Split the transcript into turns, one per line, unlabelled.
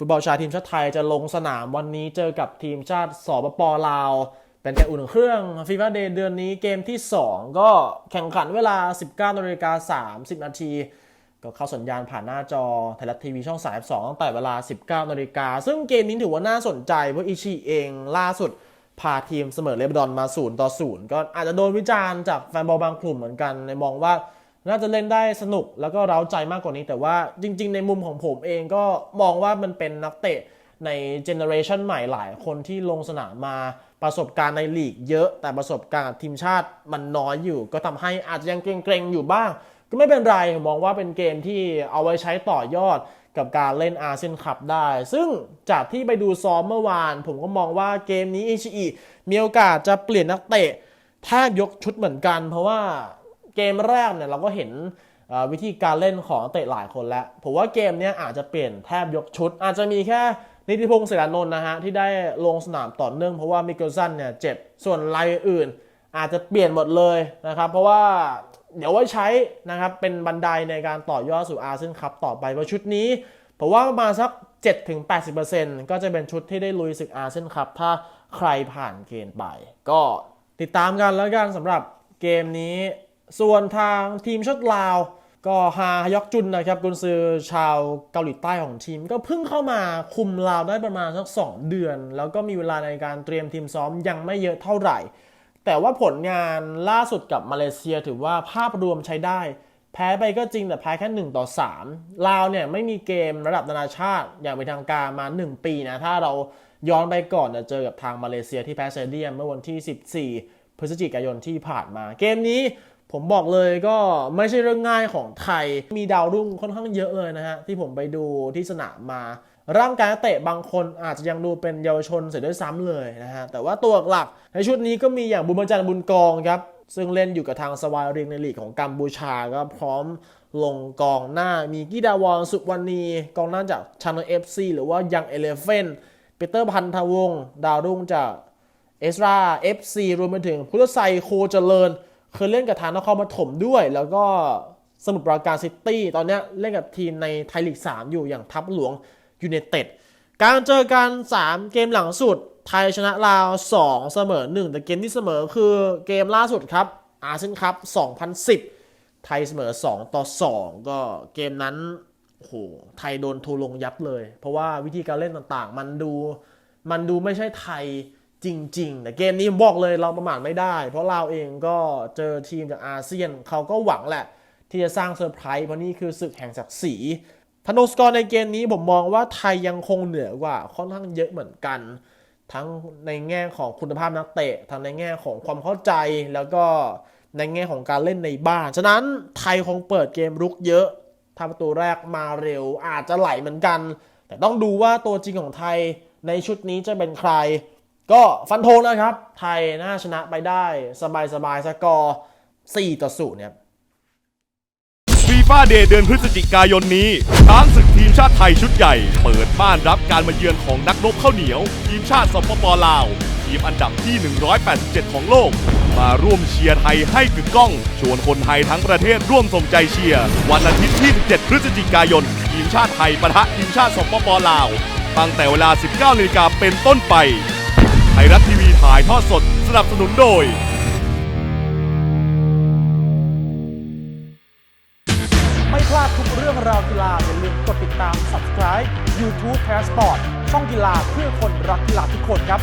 ฟุตบอลชายทีมชาติไทยจะลงสนามวันนี้เจอกับทีมชาติสปปลาว เป็นการอุ่นเครื่องฟีฟ่าเดย์เดือนนี้เกมที่ 2 ก็แข่งขันเวลา 19นาฬิกา30 นาที ก็เข้าสัญญาณผ่านหน้าจอไทยรัฐทีวีช่อง 32 ตั้งแต่เวลา 19นาฬิกาซึ่งเกมนี้ถือว่าน่าสนใจ เพราะอิชิเองล่าสุดพาทีมเสมอเลบานอนมา0ต่อ0ก็อาจจะโดนวิจารณ์จากแฟนบอลบางกลุ่มเหมือนกันในมองว่า น่าจะเล่นได้สนุกแล้วก็เร้าใจมากกว่านี้ แต่ว่าจริง ๆ ในมุมของผมเองก็มองว่ามันเป็นนักเตะในเจเนอเรชันใหม่หลายคนที่ลงสนามมาประสบการณ์ในลีกเยอะ แต่ประสบการณ์ทีมชาติมันน้อยอยู่ ก็ทำให้อาจจะยังเกรงๆอยู่บ้าง ก็ไม่เป็นไรผมมองว่าเป็นเกมที่เอาไว้ใช้ต่อยอดกับการเล่นอาเซียนคัพได้ ซึ่งจากที่ไปดูซ้อมเมื่อวาน ผมก็มองว่าเกมนี้อิชิอิมีโอกาสจะเปลี่ยนนักเตะแทบยกชุดเหมือนกัน เพราะว่า เกมแรกเนี่ยเราก็เห็นวิธีการเล่นของเตะหลายคนแล้ว ผมว่าเกมนี้อาจจะเปลี่ยนแทบยกชุด อาจจะมีแค่นิติพงศ์เสรานนท์นะฮะ ที่ได้ลงสนามต่อเนื่องเพราะว่ามิเกลสันเนี่ยเจ็บส่วนรายอื่น อาจจะเปลี่ยนหมดเลยนะครับ เพราะว่าเดี๋ยวไว้ใช้นะครับ เป็นบันไดในการต่อยอดสู่อาเซียนคัพต่อไปเพราะชุดนี้ผมว่าประมาณสัก 7-80%ก็จะเป็นชุดที่ได้ลุยศึกอาเซียนคัพถ้าใครผ่านเกณฑ์ไป ก็ติดตามกันแล้วกันสำหรับเกมนี้ ส่วนทางทีมชาติลาว ก็ฮาฮยอกจุนนะครับกุนซือชาวเกาหลีใต้ของทีม ก็เพิ่งเข้ามาคุมลาวได้ประมาณสัก2เดือน แล้วก็มีเวลาในการเตรียมทีมซ้อมยังไม่เยอะเท่าไหร่ แต่ว่าผลงานล่าสุดกับมาเลเซียถือว่าภาพรวมใช้ได้ แพ้ไปก็จริงแต่แพ้แค่1ต่อ3ลาวเนี่ยไม่มีเกมระดับนานาชาติอย่างเป็นทางการมา 1 ปีนะถ้าเราย้อนไปก่อนจะเจอกับทางมาเลเซียที่แพ้เซเดียมเมื่อวันที่ 14 พฤศจิกายนที่ผ่านมา เกมนี้ ผมบอกเลยก็ไม่ใช่เรื่องง่ายของไทย มีดาวรุ่งค่อนข้างเยอะเลยนะฮะ ที่ผมไปดูที่สนามมา ร่างกายเตะบางคนอาจจะยังดูเป็นเยาวชนเสียด้วยซ้ำเลยนะฮะ แต่ว่าตัวหลักในชุดนี้ก็มีอย่างบุญมาจันทร์บุญกองครับ ซึ่งเล่นอยู่กับทางสวายริงในลีกของกัมพูชาก็พร้อมลงกองหน้ามีกิดาวอนสุวรรณีกองหน้าจากชานเอฟซีหรือว่ายังเอเลเฟนปีเตอร์พันธวงศ์ดาวรุ่งจากเอสราเอฟซีรวมไปถึงพุทธไซโคเจริญ เคยเล่นกับทางนครปฐมด้วย แล้วก็สมุทรปราการซิตี้ตอนนี้เล่นกับทีมในไทยลีก 3 อยู่อย่างทัพหลวงยูเนเต็ดการเจอกัน 3 เกมหลังสุด ไทยชนะลาว 2 เสมอ 1 แต่เกมที่เสมอคือเกมล่าสุดครับอาเซียนคัพ2010 ไทยเสมอ 2 ต่อ 2 ก็เกมนั้นโอ้โหไทยโดนทูลงยับเลย เพราะว่าวิธีการเล่นต่างๆ มันดูมันดูไม่ใช่ไทย จริงๆแต่เกมนี้ผมบอกเลยเราประมาทไม่ได้ เพราะเราเองก็เจอทีมจากอาเซียน เขาก็หวังแหละ ที่จะสร้างเซอร์ไพรส์เพราะนี่คือศึกแห่งศักดิ์ศรีธนงสกอร์ในเกมนี้ผมมองว่าไทยยังคงเหนือกว่าค่อนข้างเยอะเหมือนกัน ทั้งในแง่ของคุณภาพนักเตะ ทั้งในแง่ของความเข้าใจแล้วก็ในแง่ของการเล่นในบ้าน ฉะนั้นไทยคงเปิดเกมรุกเยอะถ้าประตูแรกมาเร็วอาจจะไหลเหมือนกัน แต่ต้องดูว่าตัวจริงของไทยในชุดนี้จะเป็นใคร ก็ฟันธงนะครับ ไทยน่าชนะไปได้สบายๆสกอร์4ต่อ0เนี่ย
ฟีฟ่าเดย์เดือนพฤศจิกายนนี้ช้างศึกทีมชาติไทยชุดใหญ่ เปิดบ้านรับการมาเยือนของนักรบข้าวเหนียว ทีมชาติสปปลาว ทีมอันดับที่ 187 ของโลก มาร่วมเชียร์ไทยให้กึกก้อง ชวนคนไทยทั้งประเทศร่วมส่งใจเชียร์ วันอาทิตย์ที่ 17 พฤศจิกายน ทีมชาติไทยปะทะทีมชาติสปปลาว ตั้งแต่เวลา 19นาฬิกาเป็นต้นไป ยรัฐทีวีถ่ายทอดสดสนับสนุนโดย
ไม่พลาดทุกเรื่องราวกีฬาอย่าลืมกดติดตาม subscribe YouTube Passport ช่องกีฬาเพื่อคนรักกีฬาทุกคนครับ